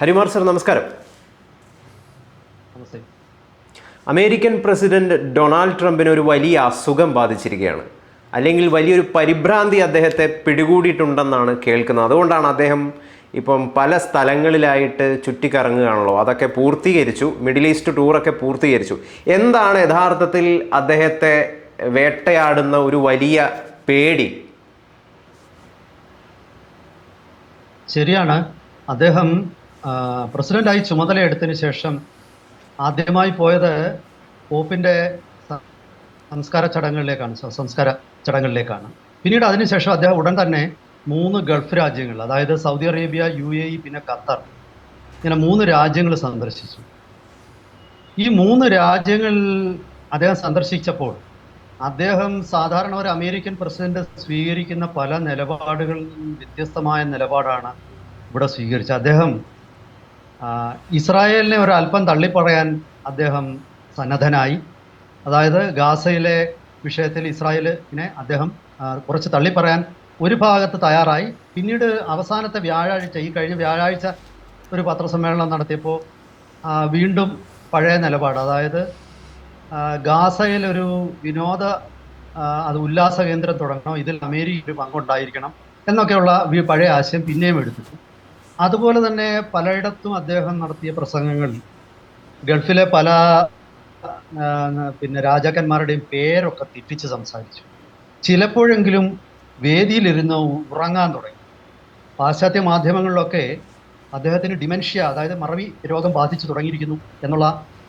ഹരിമാർ sir നമസ്കാരം. American president Donald ട്രംപിന് ഒരു വലിയ അസുഖം ബാധിച്ചിരിക്കുകയാണ്. അല്ലെങ്കിൽ വലിയൊരു പരിഭ്രാന്തി അദ്ദേഹത്തെ പിടികൂടിയിട്ടുണ്ടെന്നാണ് കേൾക്കുന്നത്. അതുകൊണ്ടാണ് അദ്ദേഹം ഇപ്പം പല സ്ഥലങ്ങളിലായിട്ട് ചുറ്റിക്കറങ്ങുകയാണല്ലോ. അതൊക്കെ പൂർത്തീകരിച്ചു. മിഡിൽ ഈസ്റ്റ് ടൂറൊക്കെ പൂർത്തീകരിച്ചു. എന്താണ് യഥാർത്ഥത്തിൽ അദ്ദേഹത്തെ വേട്ടയാടുന്ന ഒരു വലിയ പേടി? ശരിയാണ്. അദ്ദേഹം പ്രസിഡന്റായി ചുമതലയെടുത്തതിന് ശേഷം ആദ്യമായി പോയത് പോപ്പിന്റെ സംസ്കാര ചടങ്ങുകളിലേക്കാണ് സംസ്കാര ചടങ്ങുകളിലേക്കാണ്. പിന്നീട് അതിനുശേഷം അദ്ദേഹം ഉടൻ തന്നെ മൂന്ന് ഗൾഫ് രാജ്യങ്ങൾ അതായത് Saudi Arabia U A E പിന്നെ ഖത്തർ ഇങ്ങനെ മൂന്ന് രാജ്യങ്ങൾ സന്ദർശിച്ചു. ഈ മൂന്ന് രാജ്യങ്ങൾ അദ്ദേഹം സന്ദർശിച്ചപ്പോൾ അദ്ദേഹം സാധാരണ ഒരു അമേരിക്കൻ പ്രസിഡന്റ് സ്വീകരിക്കുന്ന പല നിലപാടുകളിൽ വ്യത്യസ്തമായ നിലപാടാണ് ഇവിടെ സ്വീകരിച്ചത്. അദ്ദേഹം ഇസ്രായേലിനെ ഒരു അല്പം തള്ളിപ്പറയാൻ അദ്ദേഹം സന്നദ്ധനായി. അതായത് ഗാസയിലെ വിഷയത്തിൽ ഇസ്രായേലിനെ അദ്ദേഹം കുറച്ച് തള്ളിപ്പറയാൻ ഒരു ഭാഗത്ത് തയ്യാറായി. പിന്നീട് അവസാനത്തെ വ്യാഴാഴ്ച ഈ കഴിഞ്ഞ വ്യാഴാഴ്ച ഒരു പത്രസമ്മേളനം നടത്തിയപ്പോൾ വീണ്ടും പഴയ നിലപാട്. അതായത് ഗാസയിൽ ഒരു വിനോദ അത് ഉല്ലാസ കേന്ദ്രം തുടങ്ങണം. ഇതിൽ അമേരിക്ക ഒരു പങ്കുണ്ടായിരിക്കണം എന്നൊക്കെയുള്ള പഴയ ആശയം പിന്നെയും എടുത്തു അതുപോലെ തന്നെ പലയിടത്തും അദ്ദേഹം നടത്തിയ പ്രസംഗങ്ങളിൽ ഗൾഫിലെ പല പിന്നെ രാജാക്കന്മാരുടെയും പേരൊക്കെ തെറ്റിച്ച് സംസാരിച്ചു. ചിലപ്പോഴെങ്കിലും വേദിയിലിരുന്ന് ഉറങ്ങാൻ തുടങ്ങി. പാശ്ചാത്യ മാധ്യമങ്ങളിലൊക്കെ അദ്ദേഹത്തിന് ഡിമെൻഷ്യ അതായത് മറവി രോഗം ബാധിച്ചു തുടങ്ങിയിരിക്കുന്നു എന്നുള്ള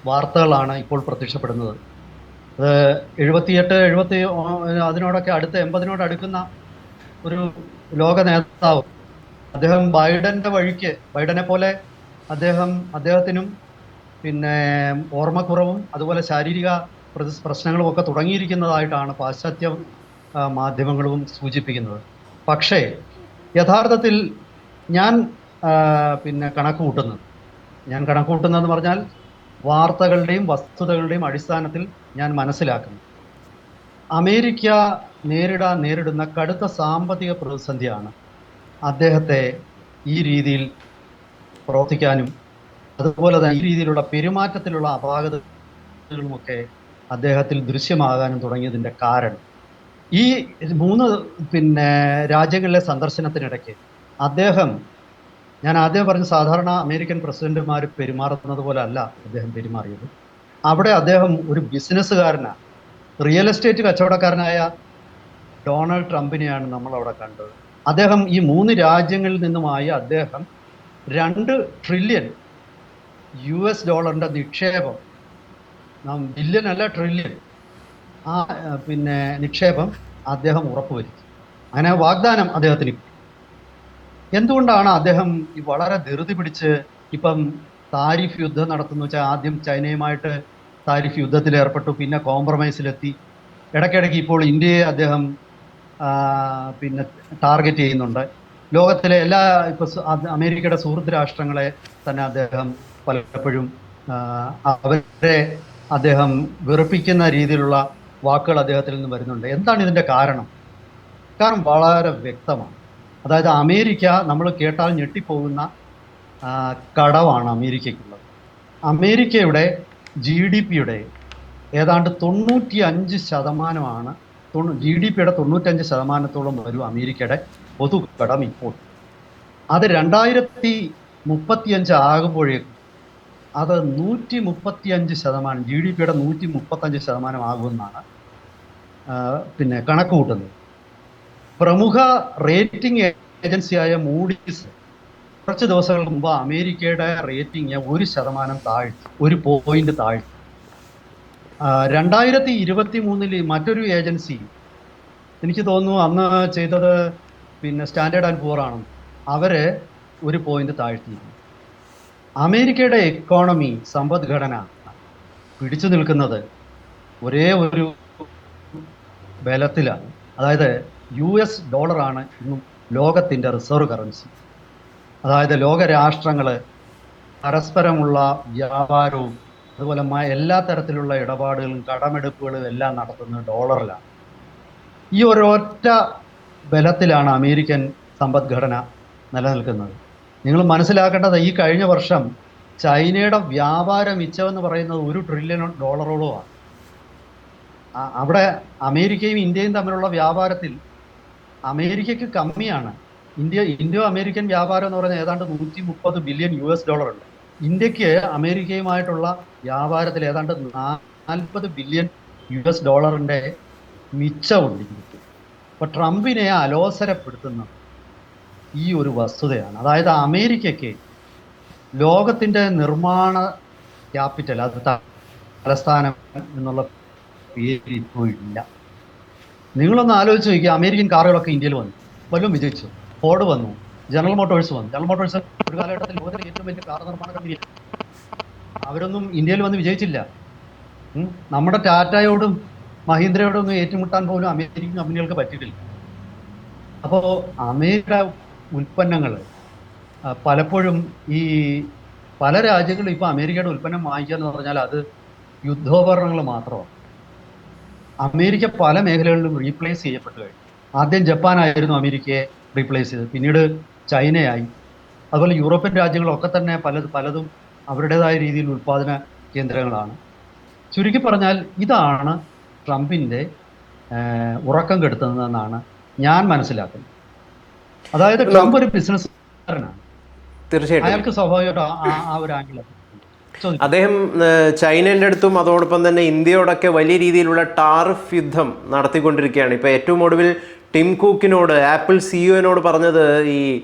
വാർത്തകളാണ് ഇപ്പോൾ പ്രത്യക്ഷപ്പെടുന്നത്. അത് എഴുപത്തിയെട്ട് എഴുപത്തി അതിനോടൊക്കെ അടുത്ത് എൺപതിനോട് അടുക്കുന്ന ഒരു ലോക നേതാവ് അദ്ദേഹം ബൈഡന്റെ വഴിക്ക് ബൈഡനെ പോലെ അദ്ദേഹം അദ്ദേഹത്തിനും പിന്നെ ഓർമ്മക്കുറവും അതുപോലെ ശാരീരിക പ്രശ്നങ്ങളും ഒക്കെ തുടങ്ങിയിരിക്കുന്നതായിട്ടാണ് പാശ്ചാത്യ മാധ്യമങ്ങളും സൂചിപ്പിക്കുന്നത്. പക്ഷേ യഥാർത്ഥത്തിൽ ഞാൻ പിന്നെ കണക്ക് കൂട്ടുന്നത് ഞാൻ കണക്ക് കൂട്ടുന്നതെന്ന് പറഞ്ഞാൽ വാർത്തകളുടെയും വസ്തുതകളുടെയും അടിസ്ഥാനത്തിൽ ഞാൻ മനസ്സിലാക്കുന്നു. അമേരിക്ക നേരിടാൻ നേരിടുന്ന കടുത്ത സാമ്പത്തിക പ്രതിസന്ധിയാണ് അദ്ദേഹത്തെ ഈ രീതിയിൽ പ്രവർത്തിക്കാനും അതുപോലെ തന്നെ ഈ രീതിയിലുള്ള പെരുമാറ്റത്തിലുള്ള അപാകതകളുമൊക്കെ അദ്ദേഹത്തിൽ ദൃശ്യമാകാനും തുടങ്ങിയതിന്റെ കാരണം. ഈ മൂന്ന് പിന്നെ രാജ്യങ്ങളിലെ സന്ദർശനത്തിനിടയ്ക്ക് അദ്ദേഹം ഞാൻ ആദ്യം പറഞ്ഞ സാധാരണ അമേരിക്കൻ പ്രസിഡന്റുമാർ പെരുമാറുന്നത് പോലെ അല്ല അദ്ദേഹം പെരുമാറിയത്. അവിടെ അദ്ദേഹം ഒരു ബിസിനസ്സുകാരനാണ് റിയൽ എസ്റ്റേറ്റ് കച്ചവടക്കാരനായ ഡൊണാൾഡ് ട്രംപിനെയാണ് നമ്മൾ അവിടെ കണ്ടത്. അദ്ദേഹം ഈ മൂന്ന് രാജ്യങ്ങളിൽ നിന്നുമായി അദ്ദേഹം രണ്ട് ട്രില്യൺ യു എസ് ഡോളറിന്റെ നിക്ഷേപം നാം ബില്യൺ അല്ല ട്രില്യൺ ആ പിന്നെ നിക്ഷേപം അദ്ദേഹം ഉറപ്പുവരുത്തി. അങ്ങനെ വാഗ്ദാനം അദ്ദേഹത്തിന് എന്തുകൊണ്ടാണ് അദ്ദേഹം വളരെ ധൃതി പിടിച്ച് ഇപ്പം താരിഫ് യുദ്ധം നടത്തുന്നു? വെച്ചാൽ ആദ്യം ചൈനയുമായിട്ട് താരിഫ് യുദ്ധത്തിൽ ഏർപ്പെട്ടു പിന്നെ കോംപ്രമൈസിലെത്തി ഇടയ്ക്കിടയ്ക്ക് ഇപ്പോൾ ഇന്ത്യയെ അദ്ദേഹം പിന്നെ ടാർഗറ്റ് ചെയ്യുന്നുണ്ട്. ലോകത്തിലെ എല്ലാ ഇപ്പൊ അമേരിക്കയുടെ സുഹൃത്ത് രാഷ്ട്രങ്ങളെ തന്നെ അദ്ദേഹം പലപ്പോഴും അവരെ അദ്ദേഹം വെറുപ്പിക്കുന്ന രീതിയിലുള്ള വാക്കുകൾ അദ്ദേഹത്തിൽ നിന്ന് വരുന്നുണ്ട്. എന്താണ് ഇതിന്റെ കാരണം? കാരണം വളരെ വ്യക്തമാണ്. അതായത് അമേരിക്ക നമ്മൾ കേട്ടാൽ ഞെട്ടിപ്പോകുന്ന കടവാണ് അമേരിക്കയ്ക്കുള്ളത്. അമേരിക്കയുടെ ജി ഡി പിയുടെ ഏതാണ്ട് തൊണ്ണൂറ്റി അഞ്ച് ശതമാനമാണ് ജി ഡി പിയുടെ തൊണ്ണൂറ്റഞ്ച് ശതമാനത്തോളം വരും അമേരിക്കയുടെ പൊതു കടം ഇപ്പോൾ. അത് രണ്ടായിരത്തി മുപ്പത്തിയഞ്ച് ആകുമ്പോഴേക്കും അത് നൂറ്റി മുപ്പത്തിയഞ്ച് ശതമാനം ജി ഡി പിയുടെ നൂറ്റി മുപ്പത്തഞ്ച് ശതമാനം ആകുമെന്നാണ് പിന്നെ കണക്ക് കൂട്ടുന്നത് പ്രമുഖ റേറ്റിംഗ് ഏജൻസിയായ മൂഡീസ് കുറച്ച് ദിവസങ്ങൾക്ക് മുമ്പ് അമേരിക്കയുടെ റേറ്റിംഗ് ഒരു ശതമാനം താഴ്ത്തി ഒരു പോയിന്റ് താഴ്ത്തി. രണ്ടായിരത്തി ഇരുപത്തി മൂന്നിൽ മറ്റൊരു ഏജൻസി എനിക്ക് തോന്നുന്നു അന്ന് ചെയ്തത് പിന്നെ സ്റ്റാൻഡേർഡ് ആൻഡ് പൂർ ആണ്. അവർ ഒരു പോയിന്റ് താഴ്ത്തിയിരുന്നു. അമേരിക്കയുടെ എക്കോണമി സമ്പദ്ഘടന പിടിച്ചു നിൽക്കുന്നത് ഒരേ ഒരു ബലത്തിലാണ്. അതായത് യു എസ് ഡോളറാണ് ഇന്നും ലോകത്തിന്റെ റിസർവ് കറൻസി അതായത് ലോകരാഷ്ട്രങ്ങൾ പരസ്പരമുള്ള വ്യാപാരവും അതുപോലെ എല്ലാ തരത്തിലുള്ള ഇടപാടുകളും കടമെടുപ്പുകളും എല്ലാം നടത്തുന്നത് ഡോളറിലാണ്. ഈ ഒരൊറ്റ ബലത്തിലാണ് അമേരിക്കൻ സമ്പദ്ഘടന നിലനിൽക്കുന്നത്. നിങ്ങൾ മനസ്സിലാക്കേണ്ടത് ഈ കഴിഞ്ഞ വർഷം ചൈനയുടെ വ്യാപാര മിച്ചമെന്ന് പറയുന്നത് ഒരു ട്രില്യൺ ഡോളറോളമാണ് അവിടെ അമേരിക്കയും ഇന്ത്യയും തമ്മിലുള്ള വ്യാപാരത്തിൽ അമേരിക്കയ്ക്ക് കമ്മിയാണ്. ഇന്ത്യ ഇൻഡോ അമേരിക്കൻ വ്യാപാരം എന്ന് പറയുന്നത് ഏതാണ്ട് നൂറ്റി മുപ്പത് ബില്യൺ യു എസ് ഡോളർ ഉണ്ട് ഇന്ത്യയ്ക്ക് അമേരിക്കയുമായിട്ടുള്ള വ്യാപാരത്തിൽ ഏതാണ്ട് നാൽപ്പത് ബില്യൺ യു എസ് ഡോളറിന്റെ മിച്ചമുണ്ട് ഇന്ത്യയ്ക്ക്. അപ്പൊ ട്രംപിനെ അലോസരപ്പെടുത്തുന്ന ഈ ഒരു വസ്തുതയാണ്. അതായത് അമേരിക്കയ്ക്ക് ലോകത്തിന്റെ നിർമ്മാണ ക്യാപിറ്റൽ അത് തലസ്ഥാനം എന്നുള്ള പേര് ഇപ്പോൾ ഇല്ല. നിങ്ങളൊന്ന് ആലോചിച്ച് നോക്കിയാൽ അമേരിക്കൻ കാറുകളൊക്കെ ഇന്ത്യയിൽ വന്നു. വല്ലതും വിജയിച്ചു? ഫോർഡ് വന്നു. ജനറൽ മോട്ടോഴ്സ് വന്നു. ജനറൽ മോട്ടോഴ്സ് ഒരു കാലഘട്ടത്തിൽ ലോകത്തിലെ ഏറ്റവും വലിയ കാർ നിർമ്മാണ കമ്പനി അവരൊന്നും ഇന്ത്യയിൽ വന്ന് വിജയിച്ചില്ല. നമ്മുടെ ടാറ്റയോടും മഹീന്ദ്രയോടും ഒന്നും ഏറ്റുമുട്ടാൻ പോലും അമേരിക്കൻ കമ്പനികൾക്ക് പറ്റിയിട്ടില്ല. അപ്പോൾ അമേരിക്ക ഉൽപ്പന്നങ്ങൾ പലപ്പോഴും ഈ പല രാജ്യങ്ങളും ഇപ്പോൾ അമേരിക്കയുടെ ഉൽപ്പന്നം വാങ്ങിക്കുക എന്ന് പറഞ്ഞാൽ അത് യുദ്ധോപകരണങ്ങൾ മാത്രമാണ്. അമേരിക്ക പല മേഖലകളിലും റീപ്ലേസ് ചെയ്യപ്പെട്ടു കഴിഞ്ഞു. ആദ്യം ജപ്പാനായിരുന്നു അമേരിക്കയെ റീപ്ലേസ് ചെയ്തത്. പിന്നീട് ചൈനയായി. അതുപോലെ യൂറോപ്യൻ രാജ്യങ്ങളൊക്കെ തന്നെ പലത് പലതും അവരുടേതായ രീതിയിൽ ഉൽപ്പാദന കേന്ദ്രങ്ങളാണ്. ചുരുക്കി പറഞ്ഞാൽ ഇതാണ് ട്രംപിന്റെ ഉറക്കം കെടുത്തുന്നതെന്നാണ് ഞാൻ മനസ്സിലാക്കുന്നത്. അതായത് ട്രംപ് ഒരു ബിസിനസ്സുകാരനാണ്. തീർച്ചയായിട്ടും. അയാൾക്ക് സ്വാഭാവികമായിട്ടും ആ- ഒരു അദ്ദേഹം ചൈനയുടെ അടുത്തും അതോടൊപ്പം തന്നെ ഇന്ത്യയോടൊക്കെ വലിയ രീതിയിലുള്ള ടാറിഫ് യുദ്ധം നടത്തിക്കൊണ്ടിരിക്കുകയാണ്. ഇപ്പോൾ ഏറ്റവും ഒടുവിൽ ടിം കൂക്കിനോട് ആപ്പിൾ സിഇഒനോട് പറഞ്ഞത് ഈ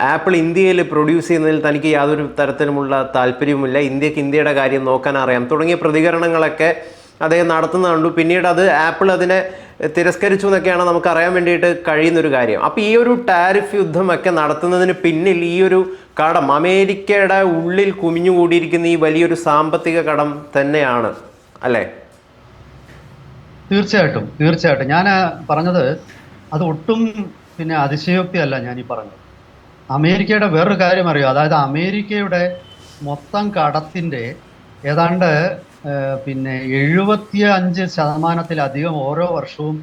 ആപ്പിൾ ഇന്ത്യയിൽ പ്രൊഡ്യൂസ് ചെയ്യുന്നതിൽ തനിക്ക് യാതൊരു തരത്തിലുമുള്ള താല്പര്യവുമില്ല. ഇന്ത്യയ്ക്ക് ഇന്ത്യയുടെ കാര്യം നോക്കാൻ അറിയാം. തുടങ്ങിയ പ്രതികരണങ്ങളൊക്കെ അദ്ദേഹം നടത്തുന്ന കണ്ടു. പിന്നീട് അത് ആപ്പിൾ അതിനെ തിരസ്കരിച്ചു എന്നൊക്കെയാണ് നമുക്ക് അറിയാൻ വേണ്ടിയിട്ട് കഴിയുന്നൊരു കാര്യം. അപ്പോൾ ഈ ഒരു ടാരിഫ് യുദ്ധമൊക്കെ നടത്തുന്നതിന് പിന്നിൽ ഈ ഒരു കടം അമേരിക്കയുടെ ഉള്ളിൽ കുമിഞ്ഞുകൂടിയിരിക്കുന്ന ഈ വലിയൊരു സാമ്പത്തിക കടം തന്നെയാണ് അല്ലേ? തീർച്ചയായിട്ടും തീർച്ചയായിട്ടും. ഞാൻ പറഞ്ഞത് അത് ഒട്ടും പിന്നെ അതിശയോക്തിയല്ല ഞാൻ ഈ പറഞ്ഞത്. അമേരിക്കയുടെ വേറൊരു കാര്യം അറിയോ? അതായത് അമേരിക്കയുടെ മൊത്തം കടത്തിന്റെ ഏതാണ്ട് പിന്നെ എഴുപത്തി അഞ്ച് ശതമാനത്തിലധികം ഓരോ വർഷവും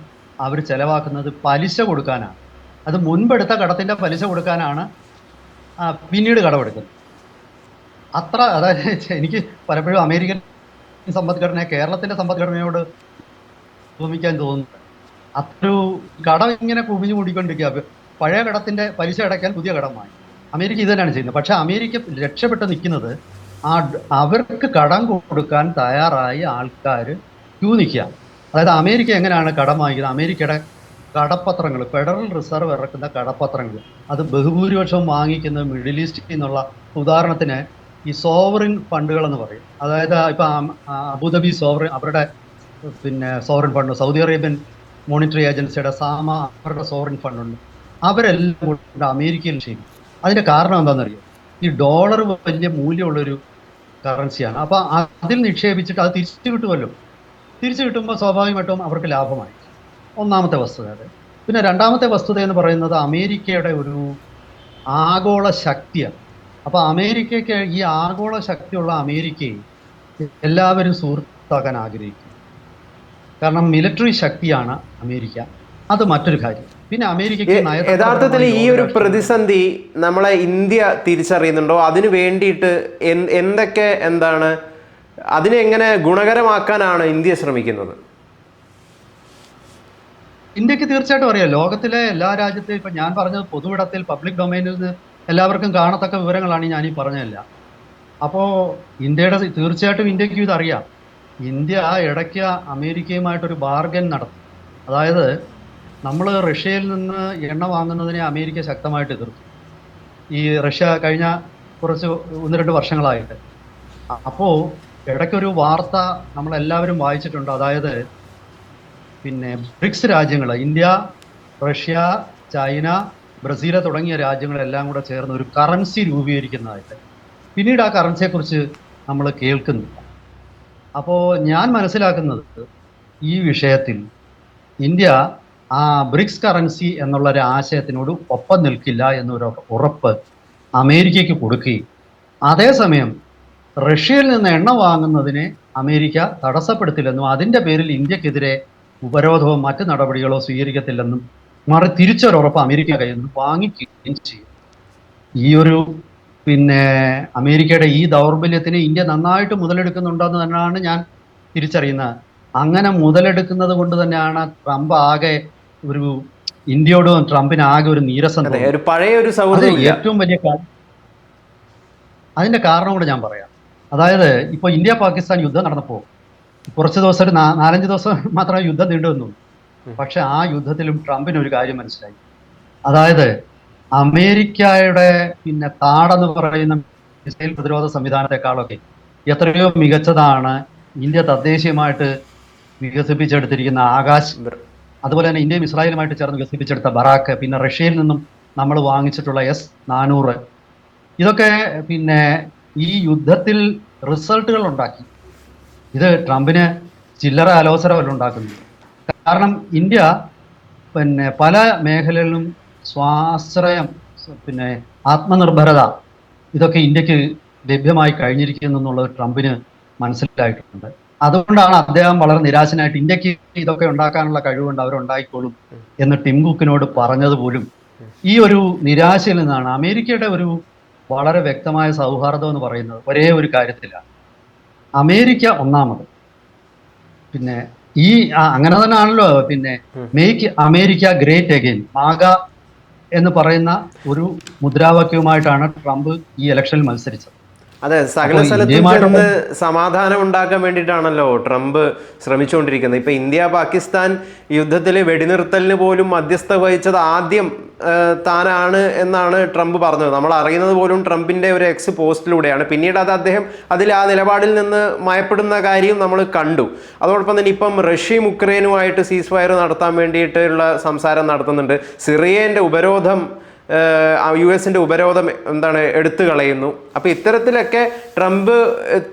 അവർ ചിലവാക്കുന്നത് പലിശ കൊടുക്കാനാണ്. അത് മുൻപെടുത്ത കടത്തിന്റെ പലിശ കൊടുക്കാനാണ് പിന്നീട് കടമെടുക്കുന്നത്. അത്ര അതായത് എനിക്ക് പലപ്പോഴും അമേരിക്കൻ സമ്പദ്ഘടന കേരളത്തിന്റെ സമ്പദ്ഘടനയോട് ഭൂമിക്കാൻ തോന്നുന്നു അതൊരു കടം ഇങ്ങനെ കുമിഞ്ഞു മൂടിക്കൊണ്ടിരിക്കുക. പഴയ കടത്തിന്റെ പലിശ അടയ്ക്കാൻ പുതിയ കടം വാങ്ങി. അമേരിക്ക ഇത് തന്നെയാണ് ചെയ്യുന്നത്. പക്ഷെ അമേരിക്ക രക്ഷപ്പെട്ട് നിൽക്കുന്നത് ആ അവർക്ക് കടം കൊടുക്കാൻ തയ്യാറായി ആൾക്കാർ ക്യൂ നിൽക്കുക. അതായത് അമേരിക്ക എങ്ങനെയാണ് കടം വാങ്ങിക്കുന്നത്? അമേരിക്കയുടെ കടപ്പത്രങ്ങൾ ഫെഡറൽ റിസർവ് ഇറക്കുന്ന കടപ്പത്രങ്ങൾ അത് ബഹുഭൂരിപക്ഷം വാങ്ങിക്കുന്നത് മിഡിൽ ഈസ്റ്റിൽ നിന്നുള്ള ഉദാഹരണത്തിന് ഈ സോവറിൻ ഫണ്ടുകൾ എന്ന് പറയും. അതായത് ഇപ്പം അബുദാബി സോവറിൻ അവരുടെ പിന്നെ sovereign fund Saudi Arabian monetary ഏജൻസിയുടെ സാമ അവരുടെ സോറിൻ ഫണ്ടുണ്ട്. അവരെല്ലാം കൂടെ അമേരിക്കയിൽ ചെയ്യും അതിന്റെ കാരണം എന്താണെന്നറിയോ? ഈ ഡോളർ വലിയ മൂല്യമുള്ളൊരു കറൻസിയാണ് അപ്പോൾ അതിൽ നിക്ഷേപിച്ചിട്ട് അത് തിരിച്ചു കിട്ടുമല്ലോ. തിരിച്ചു കിട്ടുമ്പോൾ സ്വാഭാവികമായിട്ടും അവർക്ക് ലാഭമായി ഒന്നാമത്തെ വസ്തുത അത്. പിന്നെ രണ്ടാമത്തെ വസ്തുത എന്ന് പറയുന്നത് അമേരിക്കയുടെ ഒരു ആഗോള ശക്തിയാണ്. അപ്പോൾ അമേരിക്കയ്ക്ക് ഈ ആഗോള ശക്തിയുള്ള അമേരിക്കയെ എല്ലാവരും സുഹൃത്താക്കാൻ ആഗ്രഹിക്കും കാരണം മിലിറ്ററി ശക്തിയാണ് അമേരിക്ക. അത് മറ്റൊരു കാര്യം. പിന്നെ അമേരിക്കയ്ക്ക് യ- യഥാർത്ഥത്തിൽ ഈ ഒരു പ്രതിസന്ധി നമ്മളെ ഇന്ത്യ തിരിച്ചറിയുന്നുണ്ടോ? അതിന് വേണ്ടിയിട്ട് എന്തൊക്കെ എന്താണ് അതിനെ എങ്ങനെ ഗുണകരമാക്കാനാണ് ഇന്ത്യ ശ്രമിക്കുന്നത്? ഇന്ത്യയ്ക്ക് തീർച്ചയായിട്ടും അറിയാം. ലോകത്തിലെ എല്ലാ രാജ്യത്തെയും ഇപ്പൊ ഞാൻ പറഞ്ഞത് പൊതുവിടത്തിൽ പബ്ലിക് ഡൊമൈനിൽ നിന്ന് എല്ലാവർക്കും കാണത്തക്ക വിവരങ്ങളാണ് ഞാൻ ഈ പറഞ്ഞതല്ല. അപ്പോൾ ഇന്ത്യയുടെ തീർച്ചയായിട്ടും ഇന്ത്യയ്ക്ക് ഇതറിയാം. ഇന്ത്യ ആ ഇടയ്ക്ക് അമേരിക്കയുമായിട്ടൊരു ബാർഗൻ നടത്തി. അതായത് നമ്മൾ റഷ്യയിൽ നിന്ന് എണ്ണ വാങ്ങുന്നതിനെ അമേരിക്ക ശക്തമായിട്ട് എതിർത്തു. ഈ റഷ്യ കഴിഞ്ഞ കുറച്ച് ഒന്ന് രണ്ട് വർഷങ്ങളായിട്ട്. അപ്പോൾ അപ്പോ ഇടയ്ക്കൊരു വാർത്ത നമ്മളെല്ലാവരും വായിച്ചിട്ടുണ്ട്. അതായത് പിന്നെ ബ്രിക്സ് രാജ്യങ്ങൾ ഇന്ത്യ റഷ്യ ചൈന ബ്രസീൽ തുടങ്ങിയ രാജ്യങ്ങളെല്ലാം കൂടെ ചേർന്ന് ഒരു കറൻസി രൂപീകരിക്കുന്നതായിട്ട്. പിന്നീട് ആ കറൻസിയെക്കുറിച്ച് നമ്മൾ കേൾക്കുന്നില്ല. അപ്പോൾ ഞാൻ മനസ്സിലാക്കുന്നത് ഈ വിഷയത്തിൽ ഇന്ത്യ ആ ബ്രിക്സ് കറൻസി എന്നുള്ള ഒരു ആശയത്തിനോട് ഒപ്പം നിൽക്കില്ല എന്നൊരു ഉറപ്പ് അമേരിക്കയ്ക്ക് കൊടുക്കുകയും അതേസമയം റഷ്യയിൽ നിന്ന് എണ്ണ വാങ്ങുന്നതിനെ അമേരിക്ക തടസ്സപ്പെടുത്തില്ലെന്നും അതിന്റെ പേരിൽ ഇന്ത്യക്കെതിരെ ഉപരോധമോ മറ്റ് നടപടികളോ സ്വീകരിക്കത്തില്ലെന്നും മറി തിരിച്ചൊരുറപ്പ് അമേരിക്ക കയ്യിൽ നിന്ന് വാങ്ങിക്കുകയും ചെയ്യും. ഈ ഒരു പിന്നെ അമേരിക്കയുടെ ഈ ദൗർബല്യത്തിന് ഇന്ത്യ നന്നായിട്ട് മുതലെടുക്കുന്നുണ്ടെന്ന് തന്നെയാണ് ഞാൻ തിരിച്ചറിയുന്നത്. അങ്ങനെ മുതലെടുക്കുന്നത് കൊണ്ട് തന്നെയാണ് ട്രംപ് ആകെ ഒരു ഇന്ത്യയോടും ട്രംപിന് ആകെ ഒരു നീരസം പഴയ ഒരു ഏറ്റവും വലിയ അതിന്റെ കാരണം കൂടെ ഞാൻ പറയാം. അതായത് ഇപ്പൊ ഇന്ത്യ പാകിസ്ഥാൻ യുദ്ധം നടന്നപ്പോൾ കുറച്ച് ദിവസം ഒരു നാലഞ്ച് ദിവസം മാത്രമേ യുദ്ധം നീണ്ടു വന്നുള്ളൂ പക്ഷെ ആ യുദ്ധത്തിലും ട്രംപിന് ഒരു കാര്യം മനസ്സിലായി. അതായത് അമേരിക്കയുടെ പിന്നെ താടെന്ന് പറയുന്ന മിസൈൽ പ്രതിരോധ സംവിധാനത്തെക്കാളൊക്കെ എത്രയോ മികച്ചതാണ് ഇന്ത്യ തദ്ദേശീയമായിട്ട് വികസിപ്പിച്ചെടുത്തിരിക്കുന്ന ആകാശ് അതുപോലെ തന്നെ ഇന്ത്യയും ഇസ്രായേലുമായിട്ട് ചേർന്ന് വികസിപ്പിച്ചെടുത്ത ബറാക്ക് പിന്നെ റഷ്യയിൽ നിന്നും നമ്മൾ വാങ്ങിച്ചിട്ടുള്ള എസ് നാനൂറ്. ഇതൊക്കെ പിന്നെ ഈ യുദ്ധത്തിൽ റിസൾട്ടുകൾ ഉണ്ടാക്കി. ഇത് ട്രംപിന് ചില്ലറ അലോസരമല്ല ഉണ്ടാക്കുന്നു. കാരണം ഇന്ത്യ പിന്നെ പല മേഖലകളിലും സ്വാശ്രയം പിന്നെ ആത്മനിർഭരത ഇതൊക്കെ ഇന്ത്യയ്ക്ക് ലഭ്യമായി കഴിഞ്ഞിരിക്കുന്നു എന്നുള്ളത് ട്രംപിന് മനസ്സിലായിട്ടുണ്ട്. അതുകൊണ്ടാണ് അദ്ദേഹം വളരെ നിരാശനായിട്ട് ഇന്ത്യയ്ക്ക് ഇതൊക്കെ ഉണ്ടാക്കാനുള്ള കഴിവുണ്ട് അവരുണ്ടായിക്കോളും എന്ന് ടിം കുക്കിനോട് പറഞ്ഞത് പോലും. ഈ ഒരു നിരാശയിൽ നിന്നാണ് അമേരിക്കയുടെ ഒരു വളരെ വ്യക്തമായ സൗഹാർദ്ദം എന്ന് പറയുന്നത് ഒരേ ഒരു കാര്യത്തിലാണ്. അമേരിക്ക ഒന്നാമത്. പിന്നെ ഈ അങ്ങനെ തന്നെയാണല്ലോ പിന്നെ make America great again MAGA എന്ന് പറയുന്ന ഒരു മുദ്രാവാക്യവുമായിട്ടാണ് ട്രംപ് ഈ ഇലക്ഷനിൽ മത്സരിച്ചത്. അതെ സകല സ്ഥലത്തും സമാധാനം ഉണ്ടാക്കാൻ വേണ്ടിയിട്ടാണല്ലോ ട്രംപ് ശ്രമിച്ചുകൊണ്ടിരിക്കുന്നത്. ഇപ്പൊ ഇന്ത്യ പാകിസ്ഥാൻ യുദ്ധത്തിൽ വെടിനിർത്തലിന് പോലും മധ്യസ്ഥ വഹിച്ചത് ആദ്യം താനാണ് എന്നാണ് ട്രംപ് പറഞ്ഞത്. നമ്മൾ അറിയുന്നത് പോലും ട്രംപിന്റെ ഒരു എക്സ് പോസ്റ്റിലൂടെയാണ്. പിന്നീട് അത് അദ്ദേഹം അതിൽ ആ നിലപാടിൽ നിന്ന് മയപ്പെടുന്ന കാര്യം നമ്മൾ കണ്ടു. അതോടൊപ്പം തന്നെ ഇപ്പം റഷ്യയും ഉക്രൈനുമായിട്ട് സീസ് ഫയർ നടത്താൻ വേണ്ടിയിട്ടുള്ള സംസാരം നടത്തുന്നുണ്ട്. സിറിയേന്റെ ഉപരോധം യു എസിന്റെ ഉപരോധം എന്താണ് എടുത്തു കളയുന്നു. അപ്പൊ ഇത്തരത്തിലൊക്കെ ട്രംപ്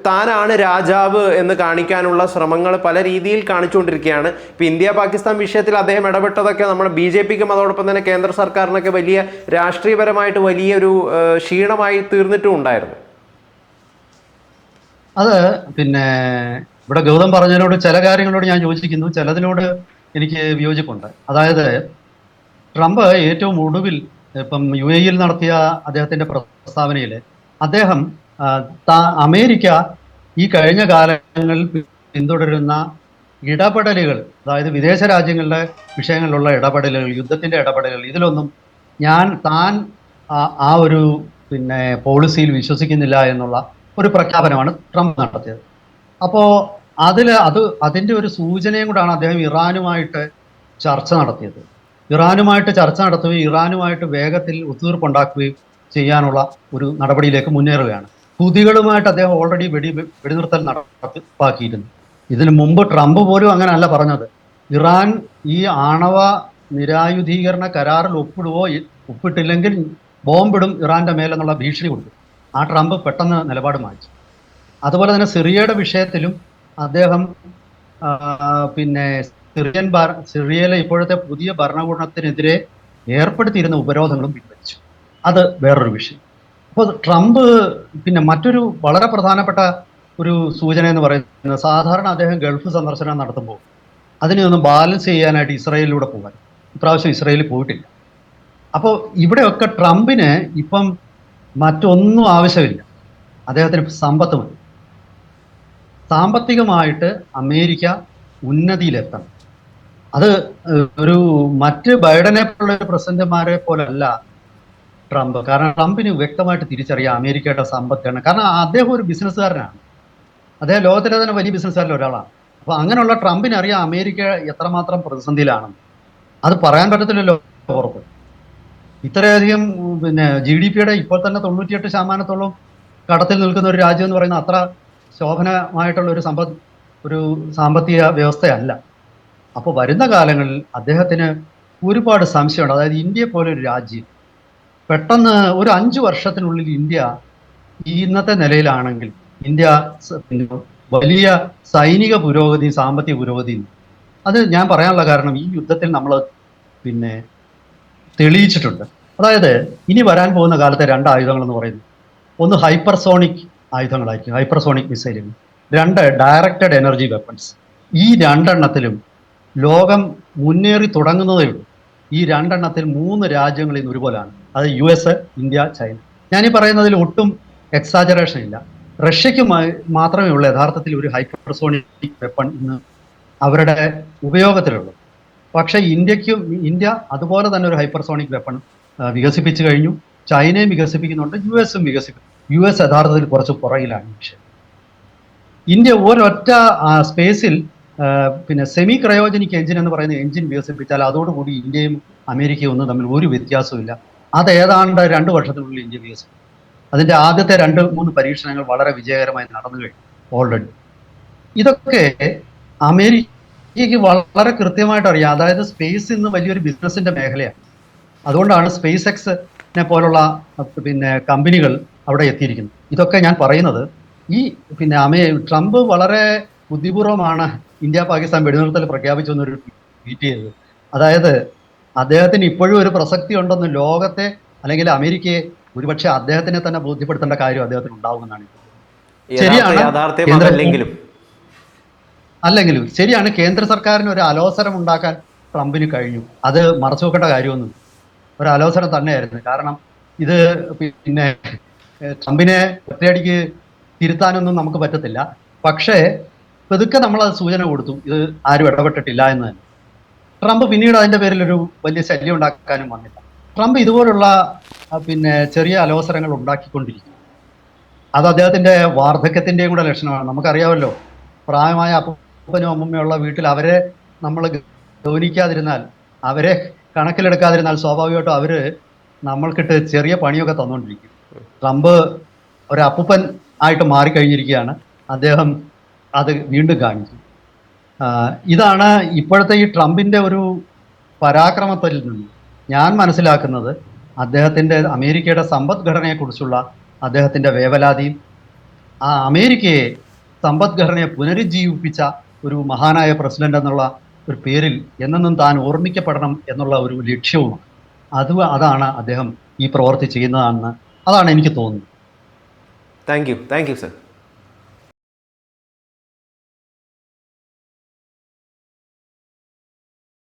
താനാണ് രാജാവ് എന്ന് കാണിക്കാനുള്ള ശ്രമങ്ങൾ പല രീതിയിൽ കാണിച്ചുകൊണ്ടിരിക്കുകയാണ്. ഇപ്പൊ ഇന്ത്യ പാകിസ്ഥാൻ വിഷയത്തിൽ അദ്ദേഹം ഇടപെട്ടതൊക്കെ നമ്മുടെ ബി ജെ പിക്കും അതോടൊപ്പം തന്നെ കേന്ദ്ര സർക്കാരിനൊക്കെ വലിയ രാഷ്ട്രീയപരമായിട്ട് വലിയൊരു ക്ഷീണമായി തീർന്നിട്ടും ഉണ്ടായിരുന്നു. അത് പിന്നെ ഇവിടെ ഗൗതം പറഞ്ഞതിനോട് ചില കാര്യങ്ങളോട് ഞാൻ യോജിക്കുന്നു. ചിലതിനോട് എനിക്ക് വിയോജിപ്പുണ്ട്. അതായത് ട്രംപ് ഏറ്റവും ഒടുവിൽ ഇപ്പം യു എയിൽ നടത്തിയ അദ്ദേഹത്തിന്റെ പ്രസ്താവനയിൽ അദ്ദേഹം അമേരിക്ക ഈ കഴിഞ്ഞ കാലങ്ങളിൽ പിന്തുടരുന്ന ഇടപെടലുകൾ അതായത് വിദേശ രാജ്യങ്ങളുടെ വിഷയങ്ങളിലുള്ള ഇടപെടലുകൾ യുദ്ധത്തിന്റെ ഇടപെടലുകൾ ഇതിലൊന്നും ഞാൻ താൻ ആ- ഒരു പിന്നെ പോളിസിയിൽ വിശ്വസിക്കുന്നില്ല എന്നുള്ള ഒരു പ്രഖ്യാപനമാണ് ട്രംപ് നടത്തിയത്. അപ്പോൾ അതിൽ അത് അതിന്റെ ഒരു സൂചനയും കൂടാണ് അദ്ദേഹം ഇറാനുമായിട്ട് ചർച്ച നടത്തിയത്. ഇറാനുമായിട്ട് ചർച്ച നടത്തുകയും ഇറാനുമായിട്ട് വേഗത്തിൽ ഒത്തുതീർപ്പുണ്ടാക്കുകയും ചെയ്യാനുള്ള ഒരു നടപടിയിലേക്ക് മുന്നേറുകയാണ്. ഹുതികളുമായിട്ട് അദ്ദേഹം ഓൾറെഡി വെടി വെടിനിർത്തൽ നടപ്പാക്കിയിരുന്നു. ഇതിനു മുമ്പ് ട്രംപ് പോലും അങ്ങനെയല്ല പറഞ്ഞത്. ഇറാൻ ഈ ആണവ നിരായുധീകരണ കരാറിൽ ഒപ്പിടുവോ ഒപ്പിട്ടില്ലെങ്കിൽ ബോംബിടും ഇറാന്റെ മേലെന്നുള്ള ഭീഷണി കൊടുത്തു ആ ട്രംപ് പെട്ടെന്ന് നിലപാട് മാറ്റി. അതുപോലെ തന്നെ സിറിയയുടെ വിഷയത്തിലും അദ്ദേഹം പിന്നെ സിറിയൻ ഭര സിറിയയിലെ ഇപ്പോഴത്തെ പുതിയ ഭരണകൂടത്തിനെതിരെ ഏർപ്പെടുത്തിയിരുന്ന ഉപരോധങ്ങളും പിൻവലിച്ചു. അത് വേറൊരു വിഷയം. അപ്പോൾ ട്രംപ് പിന്നെ മറ്റൊരു വളരെ പ്രധാനപ്പെട്ട ഒരു സൂചന എന്ന് പറയുന്നത് സാധാരണ അദ്ദേഹം ഗൾഫ് സന്ദർശനം നടത്തുമ്പോൾ അതിനെ ഒന്ന് ബാലൻസ് ചെയ്യാനായിട്ട് ഇസ്രായേലിലൂടെ പോകാൻ ഇപ്രാവശ്യം ഇസ്രായേലിൽ പോയിട്ടില്ല. അപ്പോൾ ഇവിടെയൊക്കെ ട്രംപിന് ഇപ്പം മറ്റൊന്നും ആവശ്യമില്ല. അദ്ദേഹത്തിന് സമ്പത്ത് മതി. സാമ്പത്തികമായിട്ട് അമേരിക്ക ഉന്നതിയിലെത്തണം. അത് ഒരു മറ്റ് ബൈഡനെ പോലുള്ള പ്രസിഡന്റുമാരെ പോലല്ല ട്രംപ്. കാരണം ട്രംപിന് വ്യക്തമായിട്ട് തിരിച്ചറിയാം അമേരിക്കയുടെ സമ്പത്താണ് കാരണം അദ്ദേഹം ഒരു ബിസിനസ്സുകാരനാണ്. അദ്ദേഹം ലോകത്തിലെ തന്നെ വലിയ ബിസിനസ്സുകാരിൽ ഒരാളാണ്. അപ്പൊ അങ്ങനെയുള്ള ട്രംപിന് അറിയാം അമേരിക്ക എത്രമാത്രം പ്രതിസന്ധിയിലാണെന്ന് അത് പറയാൻ പറ്റത്തില്ലല്ലോ ഉറപ്പ്. ഇത്രയധികം പിന്നെ ജി ഡി പിയുടെ ഇപ്പോൾ തന്നെ തൊണ്ണൂറ്റിയെട്ട് ശതമാനത്തോളം കടത്തിൽ നിൽക്കുന്ന ഒരു രാജ്യം എന്ന് പറയുന്നത് അത്ര ശോഭനമായിട്ടുള്ള ഒരു സമ്പദ് ഒരു സാമ്പത്തിക വ്യവസ്ഥയല്ല. അപ്പോൾ വരുന്ന കാലങ്ങളിൽ അദ്ദേഹത്തിന് ഒരുപാട് സംശയമുണ്ട്. അതായത് ഇന്ത്യ പോലെ ഒരു രാജ്യം പെട്ടെന്ന് ഒരു അഞ്ച് വർഷത്തിനുള്ളിൽ ഇന്ത്യ ഇന്നത്തെ നിലയിലാണെങ്കിൽ ഇന്ത്യ വലിയ സൈനിക പുരോഗതി സാമ്പത്തിക പുരോഗതി അത് ഞാൻ പറയാനുള്ള കാരണം ഈ യുദ്ധത്തിൽ നമ്മൾ പിന്നെ തെളിയിച്ചിട്ടുണ്ട്. അതായത് ഇനി വരാൻ പോകുന്ന കാലത്തെ രണ്ട് ആയുധങ്ങൾ എന്ന് പറയുന്നത് ഒന്ന് ഹൈപ്പർസോണിക് ആയുധങ്ങളായിരിക്കും ഹൈപ്പർസോണിക് മിസൈലുകൾ രണ്ട് ഡയറക്റ്റഡ് എനർജി വെപ്പൺസ് ഈ രണ്ടെണ്ണത്തിലും ലോകം മുന്നേറി തുടങ്ങുന്നതേ ഉള്ളൂ. ഈ രണ്ടെണ്ണത്തിൽ മൂന്ന് രാജ്യങ്ങളിൽ നിന്ന് ഒരുപോലാണ്. അത് യു എസ് ഇന്ത്യ ചൈന. ഞാനീ പറയുന്നതിൽ ഒട്ടും എക്സാജറേഷൻ ഇല്ല. റഷ്യക്ക് മാത്രമേ ഉള്ളൂ യഥാർത്ഥത്തിൽ ഒരു ഹൈപ്പർസോണിക് വെപ്പൺ ഇന്ന് അവരുടെ ഉപയോഗത്തിലുള്ളൂ. പക്ഷേ ഇന്ത്യക്കും ഇന്ത്യ അതുപോലെ തന്നെ ഒരു ഹൈപ്പർസോണിക് വെപ്പൺ വികസിപ്പിച്ചു കഴിഞ്ഞു. ചൈനയും വികസിപ്പിക്കുന്നുണ്ട് യു എസും വികസിപ്പിക്കും യു എസ് യഥാർത്ഥത്തിൽ കുറച്ച് പുറകിലാണ്. പക്ഷേ ഇന്ത്യ ഒരൊറ്റ സ്പേസിൽ പിന്നെ സെമി ക്രയോജനിക് എഞ്ചിൻ എന്ന് പറയുന്ന എഞ്ചിൻ വികസിപ്പിച്ചാൽ അതോടുകൂടി ഇന്ത്യയും അമേരിക്കയും ഒന്നും തമ്മിൽ ഒരു വ്യത്യാസമില്ല അത് ഏതാണ്ട് രണ്ട് വർഷത്തിനുള്ളിൽ ഇന്ത്യ വികസിപ്പിക്കും അതിന്റെ ആദ്യത്തെ രണ്ട് മൂന്ന് പരീക്ഷണങ്ങൾ വളരെ വിജയകരമായി നടന്നു കഴിഞ്ഞു ഓൾറെഡി ഇതൊക്കെ അമേരിക്കയ്ക്ക് വളരെ കൃത്യമായിട്ട് അറിയാം. അതായത് സ്പേസ് ഇന്ന് വലിയൊരു ബിസിനസിന്റെ മേഖലയാണ്. അതുകൊണ്ടാണ് സ്പേസ് എക്സിനെ പോലുള്ള പിന്നെ കമ്പനികൾ അവിടെ എത്തിയിരിക്കുന്നത്. ഇതൊക്കെ ഞാൻ പറയുന്നത് ഈ പിന്നെ അമേ ട്രംപ് വളരെ ബുദ്ധിപൂർവമാണ് ഇന്ത്യ പാകിസ്ഥാൻ വെടിനിർത്തൽ പ്രഖ്യാപിച്ചു എന്നൊരു ട്വീറ്റ് ചെയ്തത്. അതായത് അദ്ദേഹത്തിന് ഇപ്പോഴും ഒരു പ്രസക്തി ഉണ്ടെന്ന് ലോകത്തെ അല്ലെങ്കിൽ അമേരിക്കയെ ഒരുപക്ഷെ അദ്ദേഹത്തിനെ തന്നെ ബോധ്യപ്പെടുത്തേണ്ട കാര്യം അദ്ദേഹത്തിന് ഉണ്ടാവുമെന്നാണ് ശരിയാണ്. അല്ലെങ്കിലും ശരിയാണ് കേന്ദ്ര സർക്കാരിന് ഒരു അലോസരം ഉണ്ടാക്കാൻ ട്രംപിന് കഴിഞ്ഞു. അത് മറച്ചു വെക്കേണ്ട കാര്യമൊന്നും ഒരു അലോസരം തന്നെയായിരുന്നു. കാരണം ഇത് പിന്നെ ട്രംപിനെ ഒറ്റയടിക്ക് തിരുത്താനൊന്നും നമുക്ക് പറ്റത്തില്ല. പക്ഷേ പതുക്കെ നമ്മൾ അത് സൂചന കൊടുത്തു. ഇത് ആരും ഇടപെട്ടിട്ടില്ല എന്ന് തന്നെ. ട്രംപ് പിന്നീട് അതിന്റെ പേരിൽ ഒരു വലിയ ശല്യം ഉണ്ടാക്കാനും വന്നില്ല. ട്രംപ് ഇതുപോലുള്ള പിന്നെ ചെറിയ അലോസരങ്ങൾ ഉണ്ടാക്കിക്കൊണ്ടിരിക്കും അത് അദ്ദേഹത്തിന്റെ വാർദ്ധക്യത്തിന്റെയും കൂടെ ലക്ഷണമാണ്. നമുക്കറിയാമല്ലോ പ്രായമായ അപ്പനും അമ്മമ്മയുള്ള വീട്ടിൽ അവരെ നമ്മൾ ഗൗനിക്കാതിരുന്നാൽ അവരെ കണക്കിലെടുക്കാതിരുന്നാൽ സ്വാഭാവികമായിട്ടും അവർ നമ്മൾക്കിട്ട് ചെറിയ പണിയൊക്കെ തന്നുകൊണ്ടിരിക്കും ട്രംപ് ഒരു അപ്പൂപ്പൻ ആയിട്ട് മാറിക്കഴിഞ്ഞിരിക്കുകയാണ്. അദ്ദേഹം അത് വീണ്ടും കാണിച്ചു. ഇതാണ് ഇപ്പോഴത്തെ ഈ ട്രംപിന്റെ ഒരു പരാക്രമത്തിൽ നിന്ന് ഞാൻ മനസ്സിലാക്കുന്നത് അദ്ദേഹത്തിന്റെ അമേരിക്കയുടെ സമ്പദ്ഘടനയെക്കുറിച്ചുള്ള അദ്ദേഹത്തിന്റെ വേവലാതിയും ആ അമേരിക്കയെ സമ്പദ്ഘടനയെ പുനരുജ്ജീവിപ്പിച്ച ഒരു മഹാനായ പ്രസിഡന്റ് എന്നുള്ള ഒരു പേരിൽ എന്നെന്നും താൻ ഓർമ്മിക്കപ്പെടണം എന്നുള്ള ഒരു ലക്ഷ്യവുമാണ്. അത് അതാണ് അദ്ദേഹം ഈ പ്രവൃത്തി ചെയ്യുന്നതാണെന്ന് അതാണ് എനിക്ക് തോന്നുന്നത്. Thank you. Thank you sir.